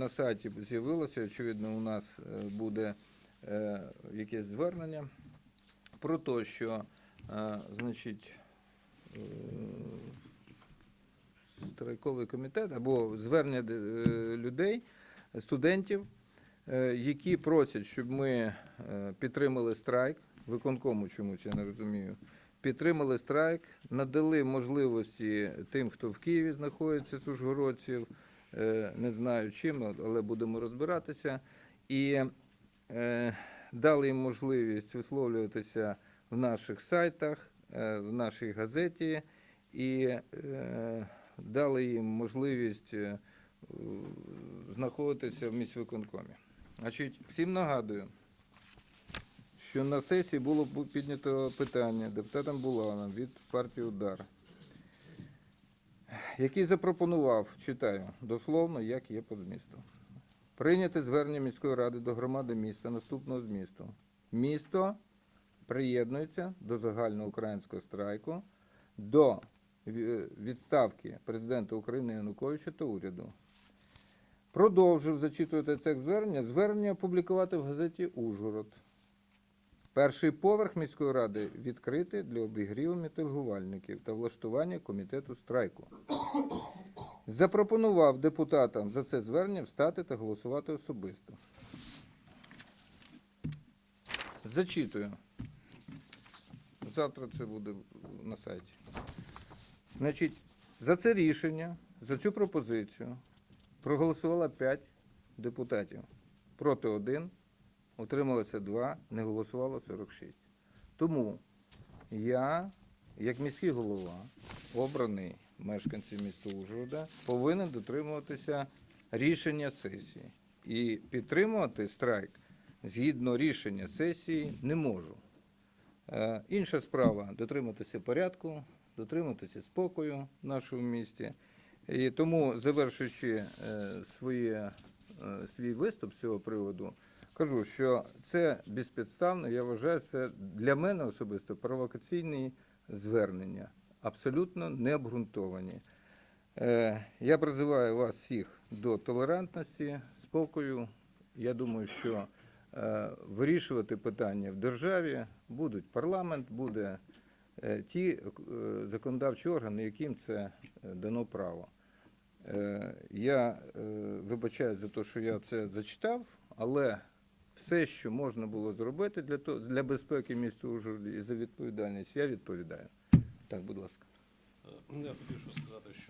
На сайті з'явилося, очевидно, у нас е, буде е, якесь звернення про те, що е, значить, страйковий комітет або звернення людей, студентів, які просять, щоб ми підтримали страйк, виконкому чомусь, я не розумію, підтримали страйк, надали можливості тим, хто в Києві знаходиться з ужгородців, не знаю чим, але будемо розбиратися. І е, дали їм можливість висловлюватися в наших сайтах, е, в нашій газеті, і е, дали їм можливість е, знаходитися в міськвиконкомі. Значить, всім нагадую, що на сесії було піднято питання депутатом Буланом від партії Удар, який запропонував, читаю дословно, як є по змісту. Прийняти звернення міської ради до громади міста наступного змісту. Місто приєднується до загальноукраїнського страйку, до відставки президента України Януковича та уряду. Продовжив зачитувати це звернення. Звернення опублікувати в газеті Ужгород. Перший поверх міської ради відкритий для обігріву мітингувальників та влаштування комітету страйку. Запропонував депутатам за це звернення встати та голосувати особисто. Зачитую. Завтра це буде на сайті. Значить, за це рішення, за цю пропозицію проголосувало 5 депутатів. Проти 1, утрималося 2, не голосувало 46. Тому я, як міський голова, обраний мешканців міста Ужгорода, повинен дотримуватися рішення сесії. І підтримувати страйк згідно рішення сесії не можу. Е, Інша справа дотриматися порядку, дотриматися спокою в нашому місті. І тому, завершуючи е, своє, е, свій виступ з цього приводу, кажу, що це безпідставно, я вважаю, це для мене особисто провокаційні звернення, абсолютно необґрунтовані. Е, Я призиваю вас всіх до толерантності, спокою. Я думаю, що е, вирішувати питання в державі будуть парламент, буде е, ті законодавчі органи, яким це дано право. Я вибачаю за те, що я це зачитав, але все, що можна було зробити для того, для безпеки міста Ужгороді і за відповідальність, я відповідаю. Так, будь ласка. Е, Я хотів сказати, що